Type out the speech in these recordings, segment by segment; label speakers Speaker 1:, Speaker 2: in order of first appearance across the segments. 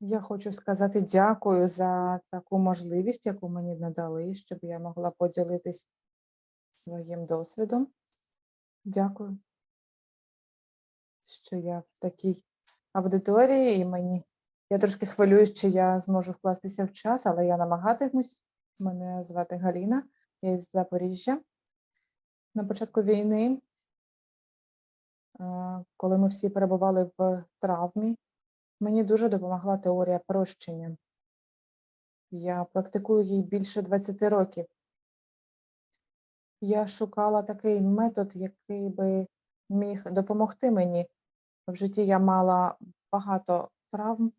Speaker 1: Я хочу сказати дякую за таку можливість, яку мені надали, щоб я могла поділитись своїм досвідом. Дякую, що я в такій аудиторії, і мені я трошки хвилююсь, чи я зможу вкластися в час, але я намагатимусь. Мене звати Галіна, я із Запоріжжя. На початку війни, е, коли ми всі перебували в травмі, Мені дуже допомогла теорія прощення. Я практикую її більше 20 років. Я шукала такий метод, який би міг допомогти мені. В житті я мала багато травм.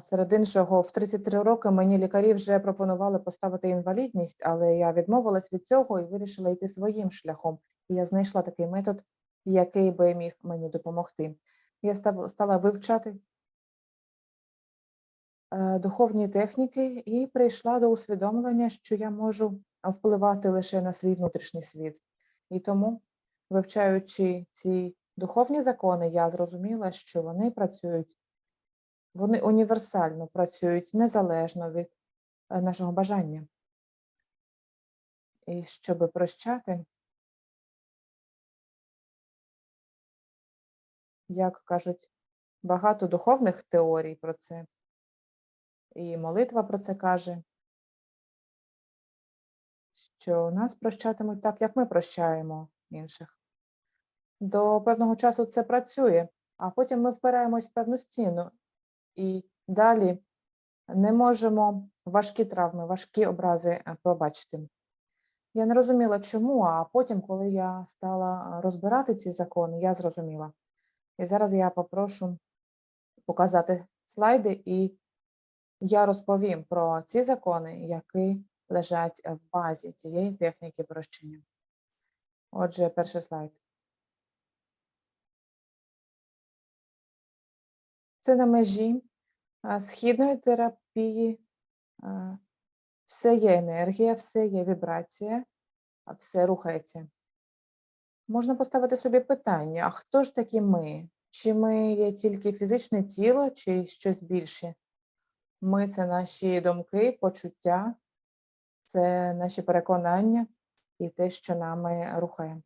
Speaker 1: Серед іншого, в 33 роки мені лікарі вже пропонували поставити інвалідність, але я відмовилась від цього і вирішила йти своїм шляхом. І я знайшла такий метод, який би міг мені допомогти. Я стала вивчати е, духовні техніки і прийшла до усвідомлення, що я можу впливати лише на свій внутрішній світ. І тому, вивчаючи ці духовні закони, я зрозуміла, що вони працюють, вони універсально працюють незалежно від е, нашого бажання. І щоб прощати, як кажуть, багато духовних теорій про це, і молитва про це каже, що нас прощатимуть так, як ми прощаємо інших. До певного часу це працює, а потім ми впираємось в певну стіну і далі не можемо важкі травми, важкі образи е, пробачити. Я не розуміла, чому, а потім, коли я стала розбирати ці закони, я зрозуміла. І зараз я попрошу показати слайди, і я розповім про ці закони, які лежать в базі цієї техніки прощення. Отже, перший слайд. Це на межі східної терапії. Все є енергія, все є вібрація, все рухається. Можна поставити собі питання: а хто ж такі ми? Чи ми є тільки фізичне тіло, чи щось більше? Ми це наші думки, почуття, це наші переконання і те, що нами рухає.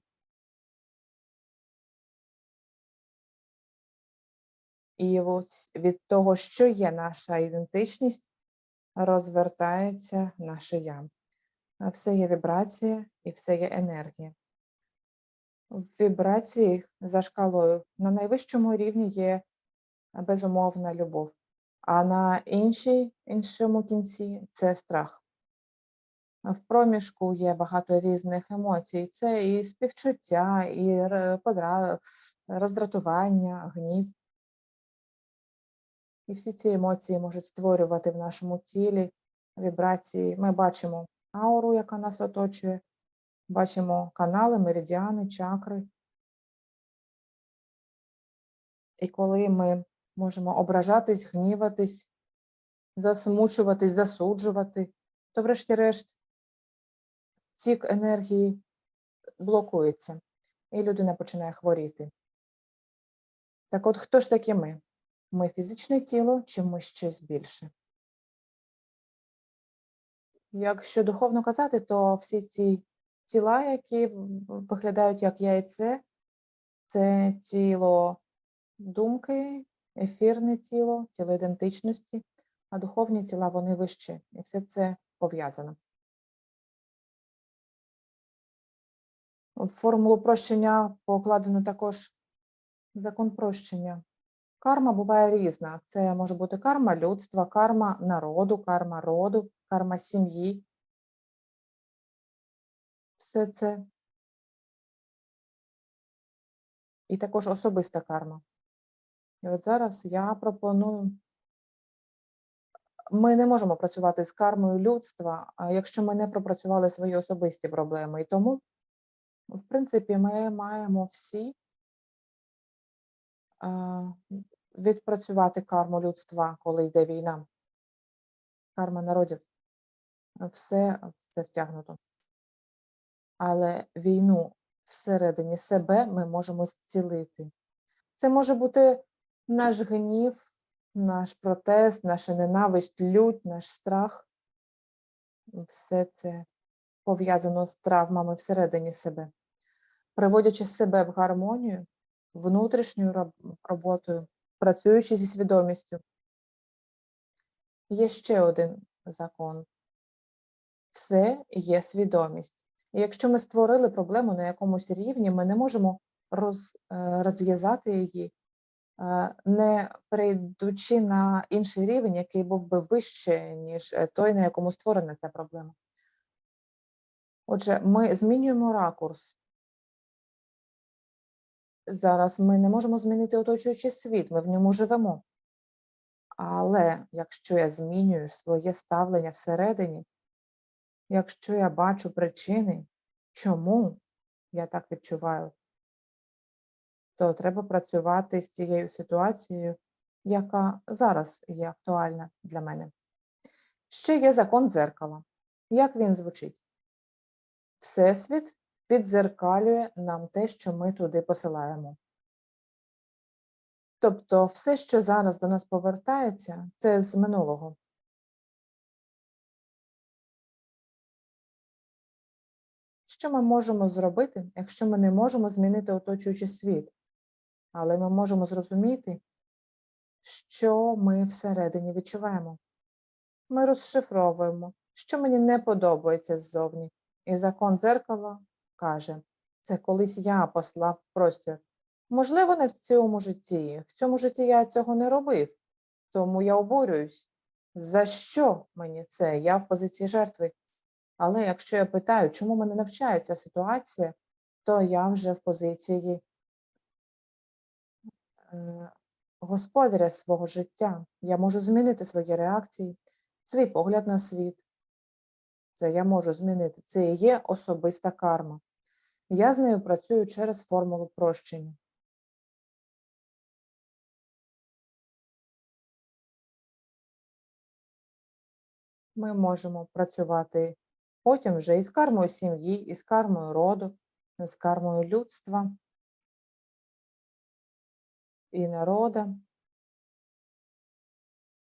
Speaker 1: І ось від того, що є наша ідентичність, розвертається наше я. Все є вібрація і все є енергія. Вібрації за шкалою на найвищому рівні є безумовна любов, а на іншій, іншому кінці це страх. В проміжку є багато різних емоцій. Це і співчуття, і роздратування, гнів. І всі ці емоції можуть створювати в нашому тілі вібрації. Ми бачимо ауру, яка нас оточує, бачимо канали, меридіани, чакри. І коли ми можемо ображатись, гніватись, засмучуватись, засуджувати, то врешті-решт тік енергії блокується, і людина починає хворіти. Так от, хто ж такі ми? Ми фізичне тіло чи ми щось більше? Якщо духовно казати, то всі ці тіла, які виглядають як яйце, це тіло думки, ефірне тіло, тіло ідентичності, а духовні тіла вони вище, і все це пов'язано. Формулу прощення покладено також закон прощення. Карма буває різна. Це може бути карма людства, карма народу, карма роду, карма сім'ї. Все це. І також особиста карма. І от зараз я пропоную. Ми не можемо працювати з кармою людства, якщо ми не пропрацювали свої особисті проблеми. І тому, в принципі, ми маємо всі відпрацювати карму людства, коли йде війна. Карма народів. Все це втягнуто. Але війну всередині себе ми можемо зцілити. Це може бути наш гнів, наш протест, наша ненависть, лють, наш страх. Все це пов'язано з травмами всередині себе. Приводячи себе в гармонію, внутрішньою роботою, працюючи зі свідомістю. Є ще один закон. Все є свідомість. І якщо ми створили проблему на якомусь рівні, ми не можемо роз, е, розв'язати її, е, не перейдучи на інший рівень, який був би вище, ніж е, той, на якому створена ця проблема. Отже, ми змінюємо ракурс. Зараз ми не можемо змінити оточуючий світ, ми в ньому живемо. Але якщо я змінюю своє ставлення всередині, якщо я бачу причини, чому я так відчуваю, то треба працювати з тією ситуацією, яка зараз є актуальна для мене. Ще є закон дзеркала. Як він звучить? Всесвіт піддзеркалює нам те, що ми туди посилаємо. Тобто все, що зараз до нас повертається, це з минулого. Що ми можемо зробити, якщо ми не можемо змінити оточуючий світ? Але ми можемо зрозуміти, що ми всередині відчуваємо. Ми розшифровуємо, що мені не подобається ззовні. І закон дзеркала каже, це колись я послав простір. Можливо, не в цьому житті. В цьому житті я цього не робив, тому я обурююсь. За що мені це? Я в позиції жертви. Але якщо я питаю, чому мене навчає ця ситуація, то я вже в позиції е, господаря свого життя. Я можу змінити свої реакції, свій погляд на світ. Це я можу змінити. Це і є особиста карма. Я з нею працюю через формулу прощення. Ми можемо працювати потім вже із кармою сім'ї, із кармою роду, з кармою людства і народа.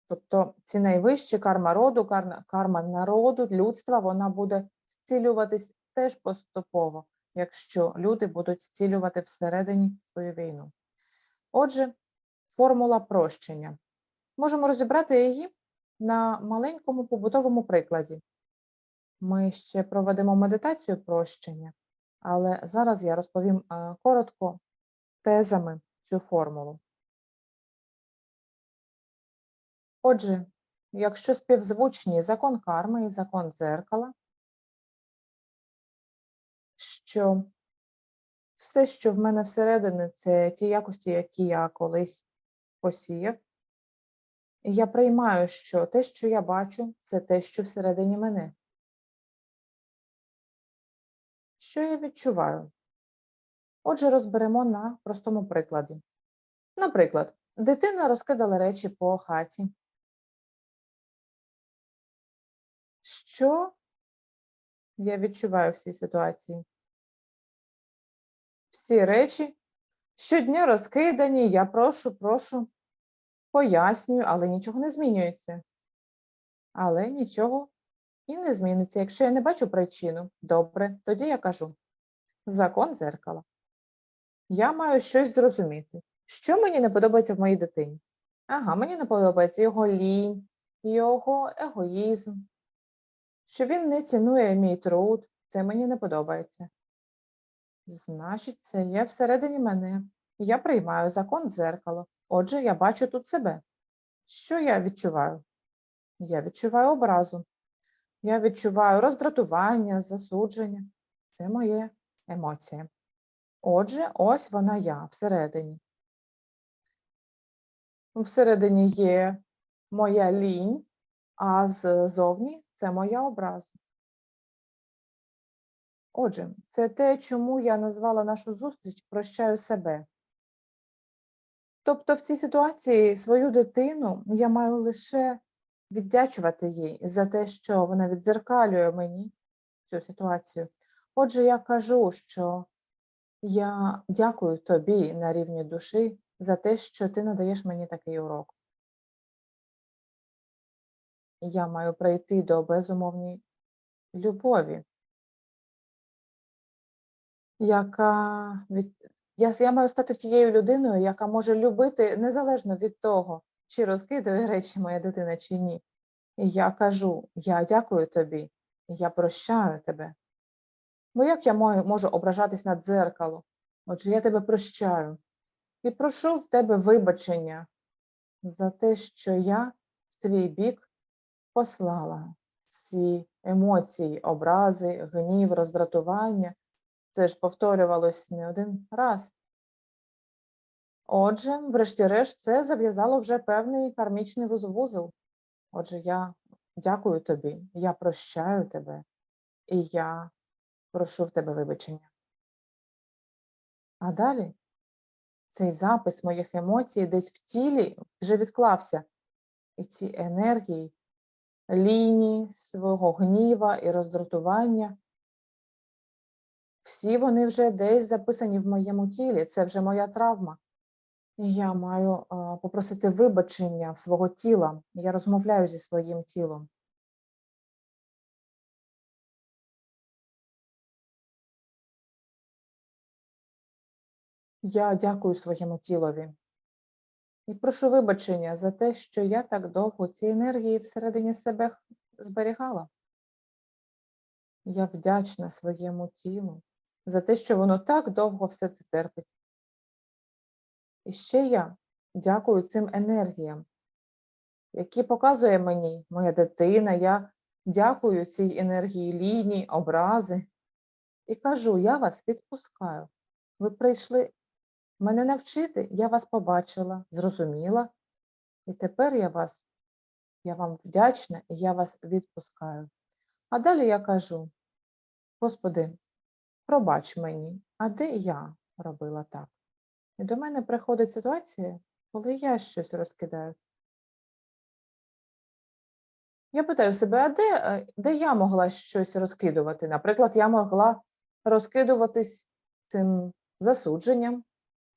Speaker 1: Тобто ці найвищі карма роду, карма, народу, людства, вона буде зцілюватись теж поступово, якщо люди будуть зцілювати всередині свою війну. Отже, формула прощення. Можемо розібрати її на маленькому побутовому прикладі. Ми ще проведемо медитацію прощення, але зараз я розповім е, коротко тезами цю формулу. Отже, якщо співзвучні закон карми і закон дзеркала, що все, що в мене всередині, це ті якості, які я колись посіяв, я приймаю, що те, що я бачу, це те, що всередині мене. Що я відчуваю? Отже, розберемо на простому прикладі. Наприклад, дитина розкидала речі по хаті. Що я відчуваю в цій ситуації? Всі речі щодня розкидані, я прошу, прошу, пояснюю, але нічого не змінюється. Але нічого і не зміниться. Якщо я не бачу причину, добре, тоді я кажу закон зеркала. Я маю щось зрозуміти. Що мені не подобається в моїй дитині? Ага, мені не подобається його лінь, його егоїзм, що він не цінує мій труд, це мені не подобається. Значить, це є всередині мене. Я приймаю закон дзеркало. Отже, я бачу тут себе. Що я відчуваю? Я відчуваю образу. Я відчуваю роздратування, засудження. Це моє емоція. Отже, ось вона я всередині. Всередині є моя лінь, а ззовні це моя образа. Отже, це те, чому я назвала нашу зустріч Прощаю себе. Тобто в цій ситуації свою дитину я маю лише віддячувати їй за те, що вона відзеркалює мені цю ситуацію. Отже, я кажу, що я дякую тобі на рівні душі за те, що ти надаєш мені такий урок. я маю прийти до безумовної любові, яка від... я, я маю стати тією людиною, яка може любити незалежно від того, чи розкидує речі моя дитина, чи ні. І я кажу: я дякую тобі, я прощаю тебе. Бо як я можу ображатись на дзеркало? Отже, я тебе прощаю і прошу в тебе вибачення за те, що я в твій бік послала ці емоції, образи, гнів, роздратування. Це ж повторювалось не один раз. Отже, врешті-решт, це зав'язало вже певний кармічний вуз- вузол. Отже, я дякую тобі, я прощаю тебе, і я прошу в тебе вибачення. А далі цей запис моїх емоцій десь в тілі вже відклався. І ці енергії, лінії свого гніва і роздратування, всі вони вже десь записані в моєму тілі. Це вже моя травма. Я маю попросити вибачення в свого тіла. Я розмовляю зі своїм тілом. Я дякую своєму тілові. І прошу вибачення за те, що я так довго ці енергії всередині себе зберігала. Я вдячна своєму тілу за те, що воно так довго все це терпить. І ще я дякую цим енергіям, які показує мені моя дитина. Я дякую цій енергії лінії, образи і кажу: я вас відпускаю. Ви прийшли мене навчити, я вас побачила, зрозуміла, і тепер я вас, я вам вдячна і я вас відпускаю. А далі я кажу: Господи, пробач мені, а де я робила так? І до мене приходить ситуація, коли я щось розкидаю. Я питаю себе, а де, е, де я могла щось розкидувати? Наприклад, я могла розкидуватись цим засудженням,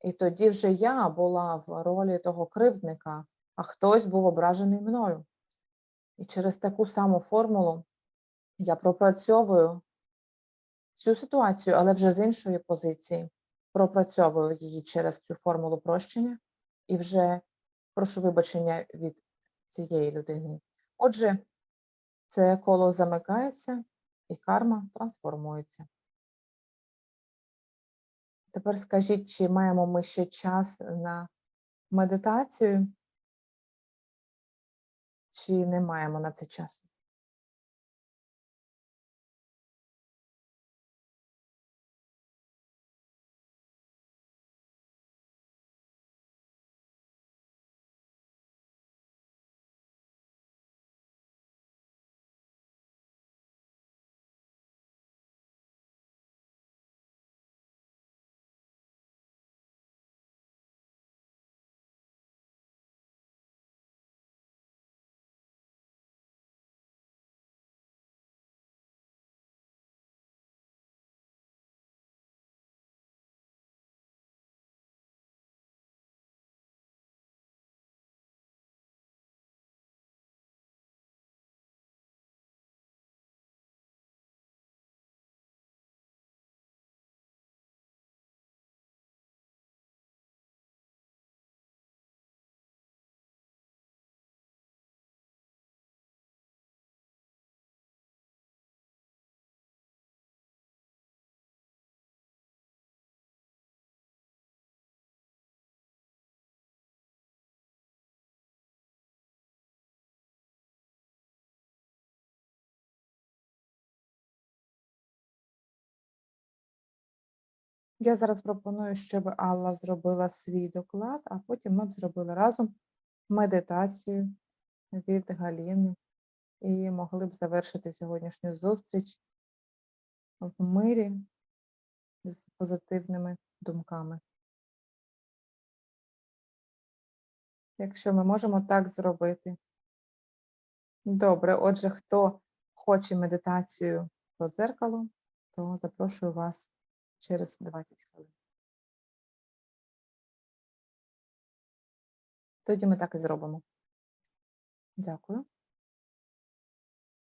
Speaker 1: і тоді вже я була в ролі того кривдника, а хтось був ображений мною. І через таку саму формулу я пропрацьовую цю ситуацію, але вже з іншої позиції. Пропрацьовую її через цю формулу прощення і вже прошу вибачення від цієї людини. Отже, це коло замикається і карма трансформується. Тепер скажіть, чи маємо ми ще час на медитацію, чи не маємо на це часу? Я зараз пропоную, щоб Алла зробила свій доклад, а потім ми б зробили разом медитацію від Галіни і могли б завершити сьогоднішню зустріч в мирі з позитивними думками. Якщо ми можемо так зробити. Добре, отже, хто хоче медитацію про дзеркало, то запрошую вас через 20 хвилин. Тоді ми так і зробимо. Дякую.